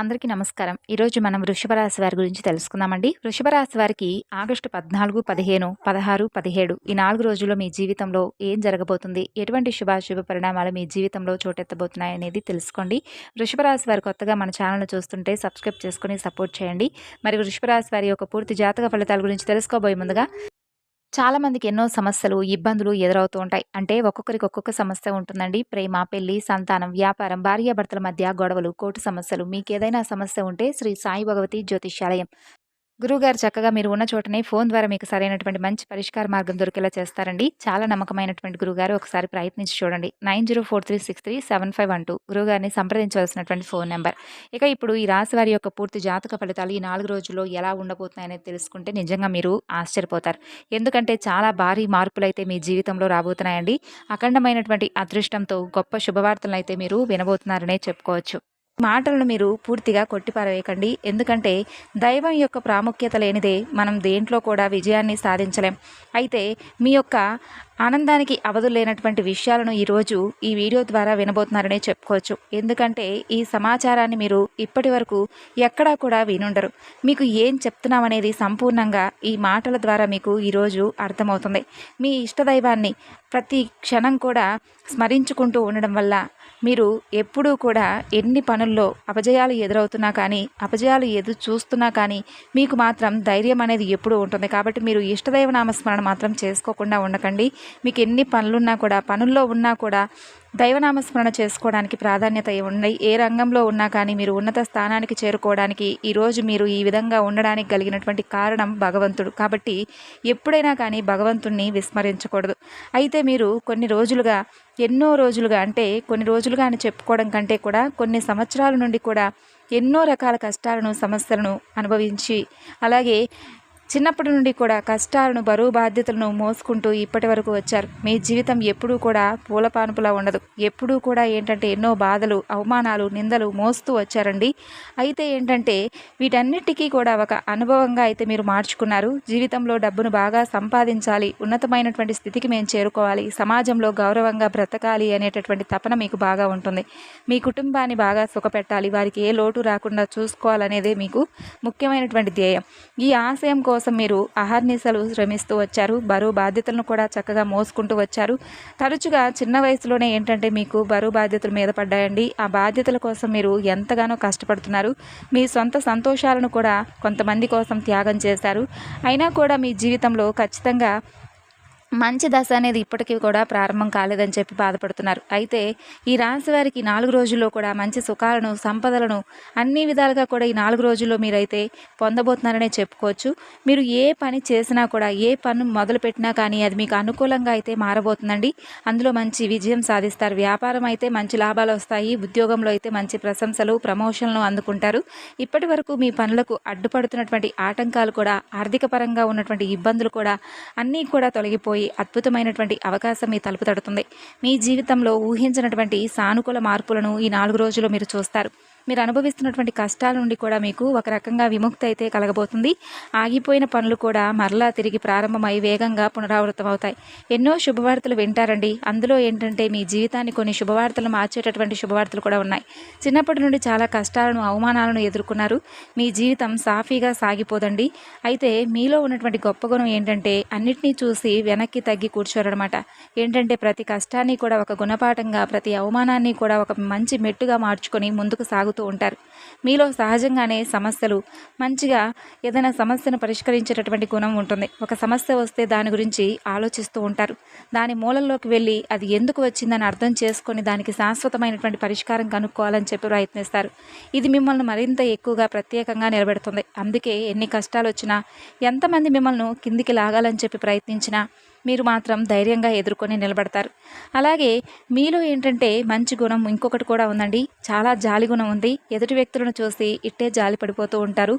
అందరికీ నమస్కారం. ఈరోజు మనం వృషభ రాశి వారి గురించి తెలుసుకుందామండి. వృషభ రాశి వారికి ఆగస్టు పద్నాలుగు పదిహేను పదహారు పదిహేడు ఈ నాలుగు రోజుల్లో మీ జీవితంలో ఏం జరగబోతుంది? ఎటువంటి శుభాశుభ పరిణామాలు మీ జీవితంలో చోటెత్తబోతున్నాయి అనేది తెలుసుకోండి. వృషభ రాశి వారి కొత్తగా మన ఛానల్ చూస్తుంటే సబ్స్క్రైబ్ చేసుకుని సపోర్ట్ చేయండి. మరి వృషభ రాశి వారి యొక్క పూర్తి జాతక ఫలితాల గురించి తెలుసుకోబోయే ముందుగా చాలా మందికి ఎన్నో సమస్యలు ఇబ్బందులు ఎదురవుతూ ఉంటాయి. అంటే ఒక్కొక్కరికి ఒక్కొక్క సమస్య ఉంటుందండి. ప్రేమ పెళ్ళి సంతానం వ్యాపారం భార్యాభర్తల మధ్య గొడవలు కోర్టు సమస్యలు మీకు ఏదైనా సమస్య ఉంటే శ్రీ సాయి భగవతి జ్యోతిష్యాలయం. గురువుగారు చక్కగా మీరు ఉన్న చోటనే ఫోన్ ద్వారా మీకు సరైనటువంటి మంచి పరిష్కార మార్గం దొరికేలా చేస్తారండి. చాలా నమ్మకమైనటువంటి గురుగారు ఒకసారి ప్రయత్నించి చూడండి. Nine zero four three six three seven five one two గురువుగారిని సంప్రదించవలసినటువంటి ఫోన్ నెంబర్. ఇక ఇప్పుడు ఈ రాశి వారి యొక్క పూర్తి జాతక ఫలితాలు ఈ నాలుగు రోజుల్లో ఎలా ఉండబోతున్నాయనేది తెలుసుకుంటే నిజంగా మీరు ఆశ్చర్యపోతారు. ఎందుకంటే చాలా భారీ మార్పులు అయితే మీ జీవితంలో రాబోతున్నాయండి. అఖండమైనటువంటి అదృష్టంతో గొప్ప శుభవార్తలను అయితే మీరు వినబోతున్నారనే చెప్పుకోవచ్చు. మాటలను మీరు పూర్తిగా కొట్టిపారవేయకండి ఎందుకంటే దైవం యొక్క ప్రాముఖ్యత లేనిదే మనం దేంట్లో కూడా విజయాన్ని సాధించలేం. అయితే మీ యొక్క ఆనందానికి అవధు లేనటువంటి విషయాలను ఈరోజు ఈ వీడియో ద్వారా వినబోతున్నారనే చెప్పుకోవచ్చు. ఎందుకంటే ఈ సమాచారాన్ని మీరు ఇప్పటి వరకు ఎక్కడా కూడా వినుండరు. మీకు ఏం చెప్తున్నామనేది సంపూర్ణంగా ఈ మాటల ద్వారా మీకు ఈరోజు అర్థమవుతుంది. మీ ఇష్టదైవాన్ని ప్రతి క్షణం కూడా స్మరించుకుంటూ ఉండడం వల్ల మీరు ఎప్పుడూ కూడా ఎన్ని పనుల్లో అపజయాలు ఎదురవుతున్నా కానీ అపజయాలు ఎదురు చూస్తున్నా కానీ మీకు మాత్రం ధైర్యం అనేది ఎప్పుడూ ఉంటుంది. కాబట్టి మీరు ఇష్టదైవ నామస్మరణ మాత్రం చేసుకోకుండా ఉండకండి. మీకు ఎన్ని పనులున్నా కూడా పనుల్లో ఉన్నా కూడా దైవనామస్మరణ చేసుకోవడానికి ప్రాధాన్యత ఉన్నాయి ఏ రంగంలో ఉన్నా కానీ మీరు ఉన్నత స్థానానికి చేరుకోవడానికి ఈరోజు మీరు ఈ విధంగా ఉండడానికి కలిగినటువంటి కారణం భగవంతుడు. కాబట్టి ఎప్పుడైనా కానీ భగవంతుణ్ణి విస్మరించకూడదు. అయితే మీరు కొన్ని రోజులుగా ఎన్నో రోజులుగా అంటే కొన్ని రోజులుగా అని చెప్పుకోవడం కంటే కూడా కొన్ని సంవత్సరాల నుండి కూడా ఎన్నో రకాల కష్టాలను సమస్యలను అనుభవించి అలాగే చిన్నప్పటి నుండి కూడా కష్టాలను బరువు బాధ్యతలను మోసుకుంటూ ఇప్పటి వరకు వచ్చారు. మీ జీవితం ఎప్పుడూ కూడా పూలపానుపులా ఉండదు. ఎప్పుడూ కూడా ఏంటంటే ఎన్నో బాధలు అవమానాలు నిందలు మోస్తూ వచ్చారండి. అయితే ఏంటంటే వీటన్నిటికీ కూడా ఒక అనుభవంగా అయితే మీరు మార్చుకున్నారు. జీవితంలో డబ్బును బాగా సంపాదించాలి ఉన్నతమైనటువంటి స్థితికి మేము చేరుకోవాలి సమాజంలో గౌరవంగా బ్రతకాలి అనేటటువంటి తపన మీకు బాగా ఉంటుంది. మీ కుటుంబాన్ని బాగా సుఖపెట్టాలి వారికి ఏ లోటు రాకుండా చూసుకోవాలనేదే మీకు ముఖ్యమైనటువంటి ధ్యేయం. ఈ ఆశయం కోసం కోసం మీరు అహర్నిశలు శ్రమిస్తూ వచ్చారు. బరువు బాధ్యతలను కూడా చక్కగా మోసుకుంటూ వచ్చారు. తరచుగా చిన్న వయసులోనే ఏంటంటే మీకు బరువు బాధ్యతలు మీద పడ్డాయండి. ఆ బాధ్యతల కోసం మీరు ఎంతగానో కష్టపడుతున్నారు. మీ సొంత సంతోషాలను కూడా కొంతమంది కోసం త్యాగం చేశారు. అయినా కూడా మీ జీవితంలో ఖచ్చితంగా మంచి దశ అనేది ఇప్పటికీ కూడా ప్రారంభం కాలేదని చెప్పి బాధపడుతున్నారు. అయితే ఈ రాశి వారికి నాలుగు రోజుల్లో కూడా మంచి సుఖాలను సంపదలను అన్ని విధాలుగా కూడా ఈ నాలుగు రోజుల్లో మీరైతే పొందబోతున్నారనే చెప్పుకోవచ్చు. మీరు ఏ పని చేసినా కూడా ఏ పని మొదలుపెట్టినా కానీ అది మీకు అనుకూలంగా అయితే మారబోతుందండి. అందులో మంచి విజయం సాధిస్తారు. వ్యాపారం అయితే మంచి లాభాలు వస్తాయి. ఉద్యోగంలో అయితే మంచి ప్రశంసలు ప్రమోషన్లు అందుకుంటారు. ఇప్పటి వరకు మీ పనులకు అడ్డుపడుతున్నటువంటి ఆటంకాలు కూడా ఆర్థిక పరంగా ఉన్నటువంటి ఇబ్బందులు కూడా అన్నీ కూడా తొలగిపోయి అద్భుతమైనటువంటి అవకాశం మీ తలుపు తడుతుంది. మీ జీవితంలో ఊహించినటువంటి సానుకూల మార్పులను ఈ నాలుగు రోజులు మీరు చూస్తారు. మీరు అనుభవిస్తున్నటువంటి కష్టాల నుండి కూడా మీకు ఒక రకంగా విముక్తి అయితే కలగబోతుంది. ఆగిపోయిన పనులు కూడా మరలా తిరిగి ప్రారంభమై వేగంగా పునరావృతం అవుతాయి. ఎన్నో శుభవార్తలు వింటారండి. అందులో ఏంటంటే మీ జీవితాన్ని కొన్ని శుభవార్తలు మార్చేటటువంటి శుభవార్తలు కూడా ఉన్నాయి. చిన్నప్పటి నుండి చాలా కష్టాలను అవమానాలను ఎదుర్కొన్నారు. మీ జీవితం సాఫీగా సాగిపోదండి. అయితే మీలో ఉన్నటువంటి గొప్ప గుణం ఏంటంటే అన్నిటినీ చూసి వెనక్కి తగ్గి కూర్చోరనమాట ఏంటంటే ప్రతి కష్టాన్ని కూడా ఒక గుణపాఠంగా ప్రతి అవమానాన్ని కూడా ఒక మంచి మెట్టుగా మార్చుకొని ముందుకు సాగు సాగుతూ ఉంటారు. మీలో సహజంగానే సమస్యలు మంచిగా ఏదైనా సమస్యను పరిష్కరించేటటువంటి గుణం ఉంటుంది. ఒక సమస్య వస్తే దాని గురించి ఆలోచిస్తూ ఉంటారు. దాని మూలంలోకి వెళ్ళి అది ఎందుకు వచ్చిందని అర్థం చేసుకొని దానికి శాశ్వతమైనటువంటి పరిష్కారం కనుక్కోవాలని చెప్పి ప్రయత్నిస్తారు. ఇది మిమ్మల్ని మరింత ఎక్కువగా ప్రత్యేకంగా నిలబెడుతుంది. అందుకే ఎన్ని కష్టాలు వచ్చినా ఎంతమంది మిమ్మల్ని కిందికి లాగాలని చెప్పి ప్రయత్నించినా మీరు మాత్రం ధైర్యంగా ఎదుర్కొని నిలబడతారు. అలాగే మీలో ఏంటంటే మంచి గుణం ఇంకొకటి కూడా ఉందండి. చాలా జాలి గుణం ఉంది. ఎదుటి వ్యక్తులను చూసి ఇట్టే జాలి పడిపోతూ ఉంటారు.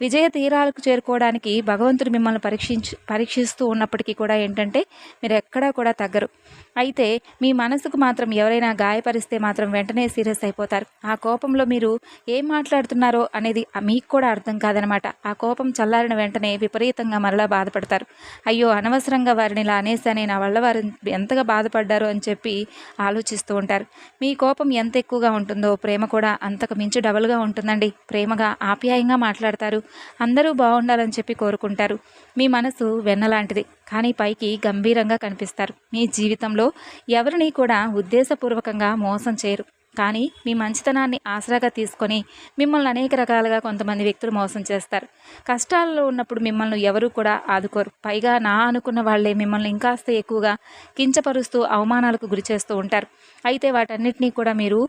విజయ తీరాలకు చేరుకోవడానికి భగవంతుడు మిమ్మల్ని పరీక్షించు పరీక్షిస్తూ ఉన్నప్పటికీ కూడా ఏంటంటే మీరు ఎక్కడా కూడా తగ్గరు. అయితే మీ మనసుకు మాత్రం ఎవరైనా గాయపరిస్తే మాత్రం వెంటనే సీరియస్ అయిపోతారు. ఆ కోపంలో మీరు ఏం మాట్లాడుతున్నారో అనేది మీకు కూడా అర్థం కాదనమాట. ఆ కోపం చల్లారిన వెంటనే విపరీతంగా మరలా బాధపడతారు. అయ్యో అనవసరంగా వారిని ఇలా అనేసానే నా వల్ల వారు ఎంతగా బాధపడ్డారు అని చెప్పి ఆలోచిస్తూ ఉంటారు. మీ కోపం ఎంత ఎక్కువగా ఉంటుందో ప్రేమ కూడా అంతకు మించి డబల్గా ఉంటుందండి. ప్రేమగా ఆప్యాయంగా మాట్లాడతారు. అందరూ బాగుండాలని చెప్పి కోరుకుంటారు. మీ మనసు వెన్నలాంటిది. కానీ పైకి గంభీరంగా కనిపిస్తారు. మీ జీవితంలో ఎవరిని కూడా ఉద్దేశపూర్వకంగా మోసం చేయరు. కానీ మీ మంచితనాన్ని ఆసరాగా తీసుకొని మిమ్మల్ని అనేక రకాలుగా కొంతమంది వ్యక్తులు మోసం చేస్తారు. కష్టాల్లో ఉన్నప్పుడు మిమ్మల్ని ఎవరూ కూడా ఆదుకోరు. పైగా నా అనుకున్న వాళ్ళే మిమ్మల్ని ఇంకాస్త ఎక్కువగా కించపరుస్తూ అవమానాలకు గురి చేస్తూ ఉంటారు. అయితే వాటన్నిటినీ కూడా మీరు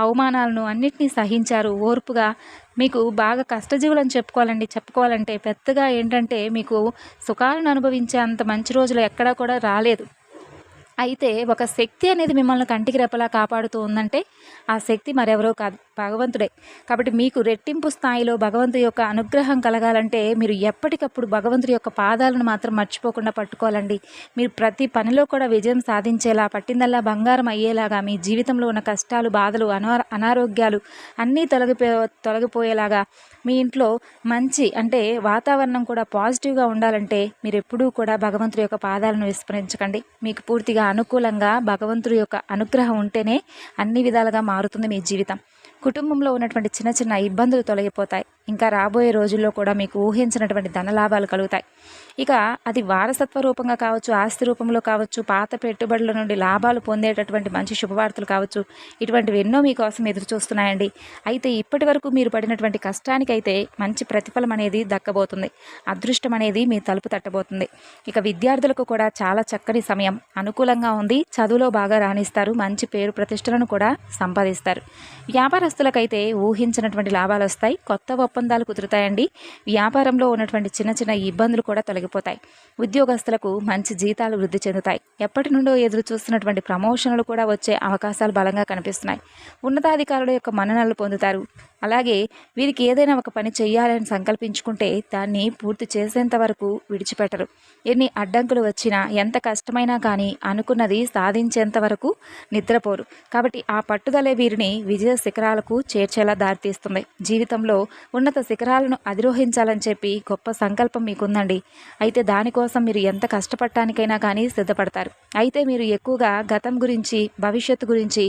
అవమానాలను అన్నిటినీ సహించారు. ఓర్పుగా మీకు బాగా కష్టజీవులని చెప్పుకోవాలండి. చెప్పుకోవాలంటే పెద్దగా ఏంటంటే మీకు సుఖాలను అనుభవించే అంత మంచి రోజులు ఎక్కడా కూడా రాలేదు. అయితే ఒక శక్తి అనేది మిమ్మల్ని కంటికి రెప్పలా కాపాడుతూ ఉందంటే ఆ శక్తి మరెవరో కాదు భగవంతుడే. కాబట్టి మీకు రెట్టింపు స్థాయిలో భగవంతుడి యొక్క అనుగ్రహం కలగాలంటే మీరు ఎప్పటికప్పుడు భగవంతుడి యొక్క పాదాలను మాత్రం మర్చిపోకుండా పట్టుకోవాలండి. మీరు ప్రతి పనిలో కూడా విజయం సాధించేలా పట్టిందల్లా బంగారం అయ్యేలాగా మీ జీవితంలో ఉన్న కష్టాలు బాధలు అనా అనారోగ్యాలు అన్నీ తొలగిపో తొలగిపోయేలాగా మీ ఇంట్లో మంచి అంటే వాతావరణం కూడా పాజిటివ్గా ఉండాలంటే మీరు ఎప్పుడూ కూడా భగవంతుడి యొక్క పాదాలను విస్మరించకండి. మీకు పూర్తిగా అనుకూలంగా భగవంతుడి యొక్క అనుగ్రహం ఉంటేనే అన్ని విధాలుగా మారుతుంది మీ జీవితం. కుటుంబంలో ఉన్నటువంటి చిన్న చిన్న ఇబ్బందులు తొలగిపోతాయి. ఇంకా రాబోయే రోజుల్లో కూడా మీకు ఊహించినటువంటి ధన లాభాలు కలుగుతాయి. ఇక అది వారసత్వ రూపంగా కావచ్చు ఆస్తి రూపంలో కావచ్చు పాత పెట్టుబడుల నుండి లాభాలు పొందేటటువంటి మంచి శుభవార్తలు కావచ్చు ఇటువంటివి ఎన్నో మీకోసం ఎదురు చూస్తున్నాయండి. అయితే ఇప్పటి వరకు మీరు పడినటువంటి కష్టానికైతే మంచి ప్రతిఫలం అనేది దక్కబోతుంది. అదృష్టం అనేది మీ తలుపు తట్టబోతుంది. ఇక విద్యార్థులకు కూడా చాలా చక్కని సమయం. అనుకూలంగా ఉంది చదువులో బాగా రాణిస్తారు మంచి పేరు ప్రతిష్టలను కూడా సంపాదిస్తారు. వ్యాపార వ్యాపారస్తులకైతే ఊహించినటువంటి లాభాలు వస్తాయి. కొత్త ఒప్పందాలు కుదురుతాయండి. వ్యాపారంలో ఉన్నటువంటి చిన్న చిన్న ఇబ్బందులు కూడా తొలగిపోతాయి. ఉద్యోగస్తులకు మంచి జీతాలు వృద్ధి చెందుతాయి. ఎప్పటి నుండో ఎదురు చూస్తున్నటువంటి ప్రమోషన్లు కూడా వచ్చే అవకాశాలు బలంగా కనిపిస్తున్నాయి. ఉన్నతాధికారుల యొక్క మన్ననలు పొందుతారు. అలాగే వీరికి ఏదైనా ఒక పని చేయాలని సంకల్పించుకుంటే దాన్ని పూర్తి చేసేంత వరకు విడిచిపెట్టరు. ఎన్ని అడ్డంకులు వచ్చినా ఎంత కష్టమైనా కానీ అనుకున్నది సాధించేంత వరకు నిద్రపోరు. కాబట్టి ఆ పట్టుదలే వీరిని విజయ శిఖరాలకు చేర్చేలా దారితీస్తుంది. జీవితంలో ఉన్నత శిఖరాలను అధిరోహించాలని చెప్పి గొప్ప సంకల్పం మీకుందండి. అయితే దానికోసం మీరు ఎంత కష్టపడటానికైనా కానీ సిద్ధపడతారు. అయితే మీరు ఎక్కువగా గతం గురించి భవిష్యత్తు గురించి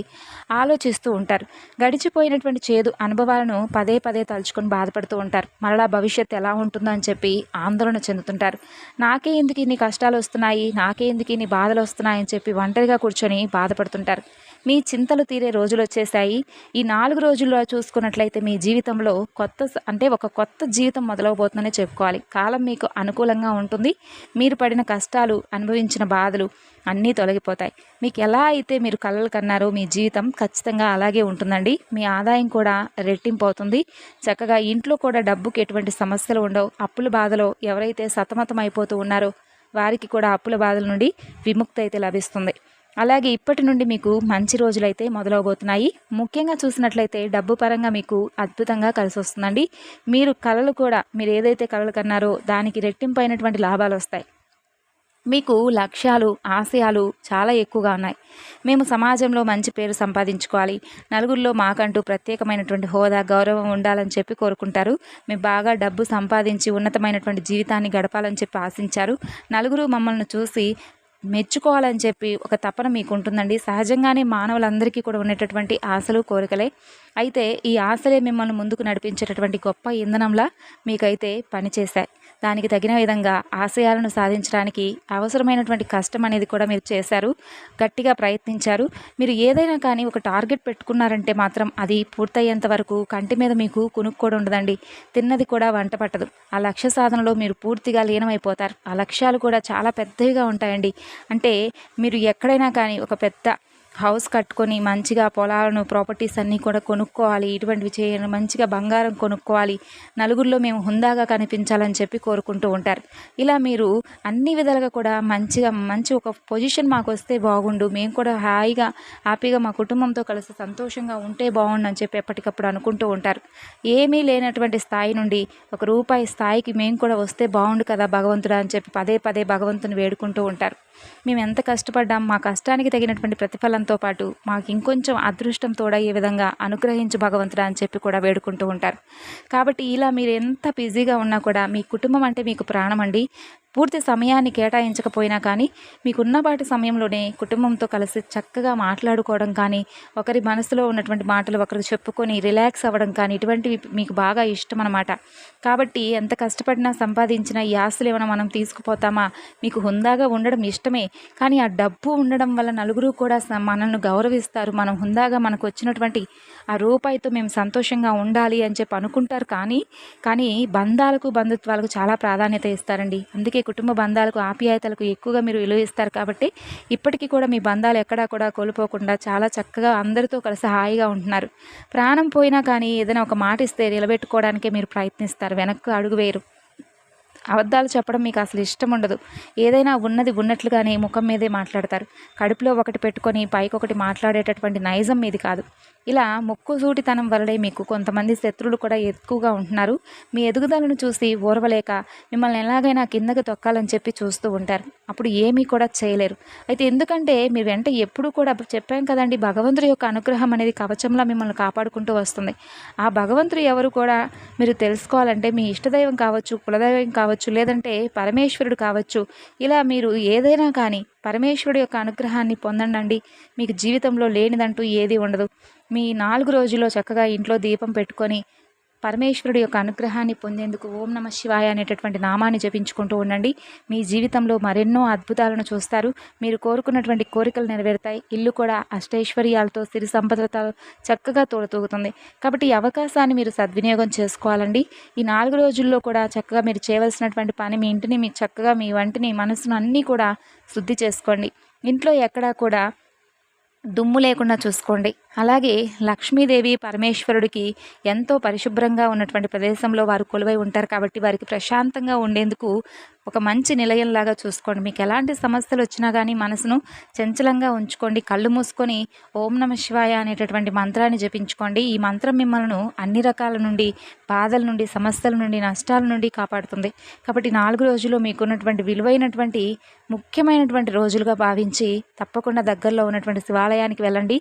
ఆలోచిస్తూ ఉంటారు. గడిచిపోయినటువంటి చేదు అనుభవాలను పదే పదే తలుచుకొని బాధపడుతూ ఉంటారు. మరలా భవిష్యత్తు ఎలా ఉంటుందో అని చెప్పి ఆందోళన చెందుతుంటారు. నాకే ఎందుకు ఇన్ని కష్టాలు వస్తున్నాయి? నాకే ఎందుకు ఇన్ని బాధలు వస్తున్నాయని చెప్పి ఒంటరిగా కూర్చొని బాధపడుతుంటారు. మీ చింతలు తీరే రోజులు వచ్చేసాయి ఈ నాలుగు రోజుల్లో చూసుకున్నట్లయితే మీ జీవితంలో కొత్త అంటే ఒక కొత్త జీవితం మొదలవబోతుందని చెప్పుకోవాలి. కాలం మీకు అనుకూలంగా ఉంటుంది. మీరు పడిన కష్టాలు అనుభవించిన బాధలు అన్నీ తొలగిపోతాయి. మీకు ఎలా అయితే మీరు కలలు కన్నారో మీ జీవితం ఖచ్చితంగా అలాగే ఉంటుందండి. మీ ఆదాయం కూడా రెట్టింపు అవుతుంది. చక్కగా ఇంట్లో కూడా డబ్బుకి ఎటువంటి సమస్యలు ఉండవు. అప్పుల బాధలో ఎవరైతే సతమతం అయిపోతూ ఉన్నారో వారికి కూడా అప్పుల బాధల నుండి విముక్తి అయితే లభిస్తుంది. అలాగే ఇప్పటి నుండి మీకు మంచి రోజులైతే మొదలవబోతున్నాయి. ముఖ్యంగా చూసినట్లయితే డబ్బు పరంగా మీకు అద్భుతంగా కలిసి వస్తుందండి. మీరు కళలు కూడా మీరు ఏదైతే కళలు కన్నారో దానికి రెట్టింపైనటువంటి లాభాలు వస్తాయి. మీకు లక్ష్యాలు ఆశయాలు చాలా ఎక్కువగా ఉన్నాయి. మేము సమాజంలో మంచి పేరు సంపాదించుకోవాలి. నలుగురిలో మాకంటూ ప్రత్యేకమైనటువంటి హోదా గౌరవం ఉండాలని చెప్పి కోరుకుంటారు. మేము బాగా డబ్బు సంపాదించి ఉన్నతమైనటువంటి జీవితాన్ని గడపాలని చెప్పి ఆశించారు. నలుగురు మమ్మల్ని చూసి మెచ్చుకోవాలని చెప్పి ఒక తపన మీకు ఉంటుందండి సహజంగానే మానవులందరికీ కూడా ఉండేటటువంటి ఆశలు కోరికలే. అయితే ఈ ఆశలే మిమ్మల్ని ముందుకు నడిపించేటటువంటి గొప్ప ఇంధనంలా మీకైతే పనిచేశాయి. దానికి తగిన విధంగా ఆశయాలను సాధించడానికి అవసరమైనటువంటి కష్టం అనేది కూడా మీరు చేశారు. గట్టిగా ప్రయత్నించారు. మీరు ఏదైనా కానీ ఒక టార్గెట్ పెట్టుకున్నారంటే మాత్రం అది పూర్తయ్యేంత వరకు కంటి మీద మీకు కొనుక్కోడు ఉండదండి. తిన్నది కూడా వంట పట్టదు. ఆ లక్ష్య సాధనలో మీరు పూర్తిగా లీనమైపోతారు. ఆ లక్ష్యాలు కూడా చాలా పెద్దవిగా ఉంటాయండి. అంటే మీరు ఎక్కడైనా కానీ ఒక పెద్ద హౌస్ కట్టుకొని మంచిగా పొలాలను ప్రాపర్టీస్ అన్నీ కూడా కొనుక్కోవాలి. ఇటువంటివి చేయాలి. మంచిగా బంగారం కొనుక్కోవాలి. నలుగురిలో మేము హుందాగా కనిపించాలని చెప్పి కోరుకుంటూ ఉంటారు. ఇలా మీరు అన్ని విధాలుగా కూడా మంచిగా మంచి ఒక పొజిషన్ మాకు వస్తే బాగుండు. మేము కూడా హాయిగా హ్యాపీగా మా కుటుంబంతో కలిసి సంతోషంగా ఉంటే బాగుండు అని చెప్పి ఎప్పటికప్పుడు అనుకుంటూ ఉంటారు. ఏమీ లేనటువంటి స్థాయి నుండి ఒక రూపాయి స్థాయికి మేము కూడా వస్తే బాగుండు కదా భగవంతుడు అని చెప్పి పదే పదే భగవంతుని వేడుకుంటూ ఉంటారు. మేము ఎంత కష్టపడ్డాం మా కష్టానికి తగినటువంటి ప్రతిఫలంతో పాటు మాకు ఇంకొంచెం అదృష్టం తోడయ్యే విధంగా అనుగ్రహించు భగవంతుడా అని చెప్పి కూడా వేడుకుంటూ ఉంటారు. కాబట్టి ఇలా మీరు ఎంత బిజీగా ఉన్నా కూడా మీ కుటుంబం అంటే మీకు ప్రాణం అండి. పూర్తి సమయాన్ని కేటాయించకపోయినా కానీ మీకున్నపాటి సమయంలోనే కుటుంబంతో కలిసి చక్కగా మాట్లాడుకోవడం కానీ ఒకరి మనసులో ఉన్నటువంటి మాటలు ఒకరికి చెప్పుకొని రిలాక్స్ అవ్వడం కానీ ఇటువంటివి మీకు బాగా ఇష్టం అనమాట కాబట్టి ఎంత కష్టపడినా సంపాదించిన ఈ ఆస్తులు ఏమైనా మనం తీసుకుపోతామా? మీకు హుందాగా ఉండడం ఇష్టం కష్టమే కానీ ఆ డబ్బు ఉండడం వల్ల నలుగురు కూడా మనల్ని గౌరవిస్తారు. మనం హుందాగా మనకు వచ్చినటువంటి ఆ రూపాయితో మేము సంతోషంగా ఉండాలి అని చెప్పి అనుకుంటారు కానీ కానీ బంధాలకు బంధుత్వాలకు చాలా ప్రాధాన్యత ఇస్తారండి. అందుకే అందుకే కుటుంబ బంధాలకు ఆప్యాయతలకు ఎక్కువగా మీరు విలువ ఇస్తారు కాబట్టి ఇప్పటికీ కూడా మీ బంధాలు ఎక్కడా కూడా కోల్పోకుండా చాలా చక్కగా అందరితో కలిసి హాయిగా ఉంటున్నారు. ప్రాణం పోయినా కానీ ఏదైనా ఒక మాట ఇస్తే నిలబెట్టుకోవడానికే మీరు ప్రయత్నిస్తారు. వెనక్కు అడుగు వేయరు. అబద్ధాలు చెప్పడం మీకు అసలు ఇష్టం ఉండదు. ఏదైనా ఉన్నది ఉన్నట్లుగానే ముఖం మీదే మాట్లాడతారు. కడుపులో ఒకటి పెట్టుకొని పైకి ఒకటి మాట్లాడేటటువంటి నైజం మీది కాదు. ఇలా ముక్కుసూటితనం వల్లే మీకు కొంతమంది శత్రువులు కూడా ఎక్కువగా ఉంటున్నారు. మీ ఎదుగుదలను చూసి ఓర్వలేక మిమ్మల్ని ఎలాగైనా కిందకి తొక్కాలని చెప్పి చూస్తూ ఉంటారు. అప్పుడు ఏమీ కూడా చేయలేరు. అయితే ఎందుకంటే మీ వెంట ఎప్పుడూ కూడా చెప్పాం కదండి భగవంతుడి యొక్క అనుగ్రహం అనేది కవచంలా మిమ్మల్ని కాపాడుకుంటూ వస్తుంది. ఆ భగవంతుడు ఎవరు కూడా మీరు తెలుసుకోవాలంటే మీ ఇష్టదైవం కావచ్చు కులదైవం కావచ్చు లేదంటే పరమేశ్వరుడు కావచ్చు. ఇలా మీరు ఏదైనా కానీ పరమేశ్వరుడు యొక్క అనుగ్రహాన్ని పొందండి మీకు జీవితంలో లేనిదంటూ ఏది ఉండదు. మీ నాలుగు రోజుల్లో చక్కగా ఇంట్లో దీపం పెట్టుకొని పరమేశ్వరుడు యొక్క అనుగ్రహాన్ని పొందేందుకు ఓం నమ శివాయ అనేటటువంటి నామాన్ని జపించుకుంటూ ఉండండి. మీ జీవితంలో మరెన్నో అద్భుతాలను చూస్తారు. మీరు కోరుకున్నటువంటి కోరికలు నెరవేరుతాయి. ఇల్లు కూడా అష్టైశ్వర్యాలతో సిరి సంపదలతో చక్కగా తోడుతూగుతుంది. కాబట్టి ఈ అవకాశాన్ని మీరు సద్వినియోగం చేసుకోవాలండి. ఈ నాలుగు రోజుల్లో కూడా చక్కగా మీరు చేయవలసినటువంటి పని మీ ఇంటిని మీ చక్కగా మీ వంటిని మనసును అన్నీ కూడా శుద్ధి చేసుకోండి. ఇంట్లో ఎక్కడా కూడా దుమ్ము లేకుండా చూసుకోండి. అలాగే లక్ష్మీదేవి పరమేశ్వరుడికి ఎంతో పరిశుభ్రంగా ఉన్నటువంటి ప్రదేశంలో వారు కొలువై ఉంటారు కాబట్టి వారికి ప్రశాంతంగా ఉండేందుకు ఒక మంచి నిలయంలాగా చూసుకోండి. మీకు ఎలాంటి సమస్యలు వచ్చినా కానీ మనసును చంచలంగా ఉంచుకోండి. కళ్ళు మూసుకొని ఓం నమ శివాయ అనేటటువంటి మంత్రాన్ని జపించుకోండి. ఈ మంత్రం మిమ్మల్ని అన్ని రకాల నుండి బాధల నుండి సమస్యల నుండి నష్టాల నుండి కాపాడుతుంది. కాబట్టి నాలుగు రోజులు మీకున్నటువంటి విలువైనటువంటి ముఖ్యమైనటువంటి రోజులుగా భావించి తప్పకుండా దగ్గరలో ఉన్నటువంటి శివాలయానికి వెళ్ళండి.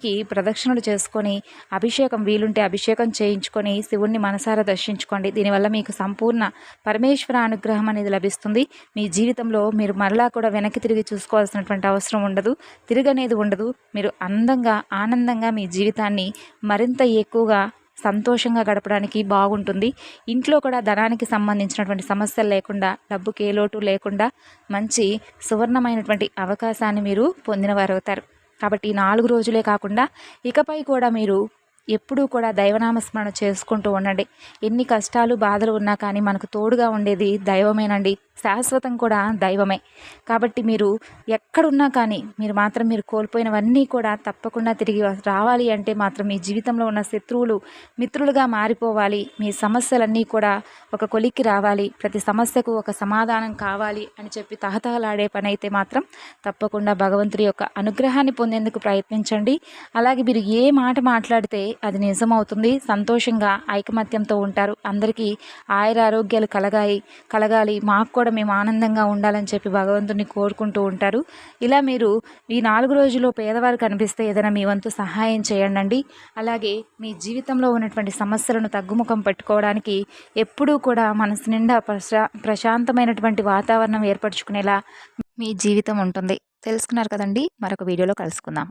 శివునికి ప్రదక్షిణలు చేసుకొని అభిషేకం వీలుంటే అభిషేకం చేయించుకొని శివుణ్ణి మనసారా దర్శించుకోండి. దీనివల్ల మీకు సంపూర్ణ పరమేశ్వర అనుగ్రహం అనేది లభిస్తుంది. మీ జీవితంలో మీరు మరలా కూడా వెనక్కి తిరిగి చూసుకోవాల్సినటువంటి అవసరం ఉండదు. తిరగనేది ఉండదు. మీరు అందంగా ఆనందంగా మీ జీవితాన్ని మరింత ఎక్కువగా సంతోషంగా గడపడానికి బాగుంటుంది. ఇంట్లో కూడా ధనానికి సంబంధించినటువంటి సమస్యలు లేకుండా డబ్బుకి ఏ లోటు లేకుండా మంచి సువర్ణమైనటువంటి అవకాశాన్ని మీరు పొందిన కాబట్టి ఈ కాబట్టి నాలుగు రోజులే కాకుండా ఇకపై కూడా మీరు ఎప్పుడూ కూడా దైవనామస్మరణ చేసుకుంటూ ఉండండి. ఎన్ని కష్టాలు బాధలు ఉన్నా కానీ మనకు తోడుగా ఉండేది దైవమేనండి. శాశ్వతం కూడా దైవమే. కాబట్టి మీరు ఎక్కడున్నా కానీ మీరు మాత్రం మీరు కోల్పోయినవన్నీ కూడా తప్పకుండా తిరిగి రావాలి అంటే మాత్రం మీ జీవితంలో ఉన్న శత్రువులు మిత్రులుగా మారిపోవాలి. మీ సమస్యలన్నీ కూడా ఒక కొలిక్కి రావాలి. ప్రతి సమస్యకు ఒక సమాధానం కావాలి అని చెప్పి తహతహలాడే పని అయితే మాత్రం తప్పకుండా భగవంతుడి యొక్క అనుగ్రహాన్ని పొందేందుకు ప్రయత్నించండి. అలాగే మీరు ఏ మాట మాట్లాడితే అది నిజమవుతుంది. సంతోషంగా ఐకమత్యంతో ఉంటారు. అందరికీ ఆయురారోగ్యాలు కలగాయి కలగాలి. మాకు కూడా కూడా మేము ఆనందంగా ఉండాలని చెప్పి భగవంతుని కోరుకుంటూ ఉంటారు. ఇలా మీరు ఈ నాలుగు రోజుల్లో పేదవారు కనిపిస్తే ఏదైనా మీ వంతు సహాయం చేయండి అలాగే మీ జీవితంలో ఉన్నటువంటి సమస్యలను తగ్గుముఖం పెట్టుకోవడానికి ఎప్పుడూ కూడా మనసు నిండా ప్రశా ప్రశాంతమైనటువంటి వాతావరణం ఏర్పరచుకునేలా మీ జీవితం ఉంటుంది. తెలుసుకున్నారు కదండి? మరొక వీడియోలో కలుసుకుందాం.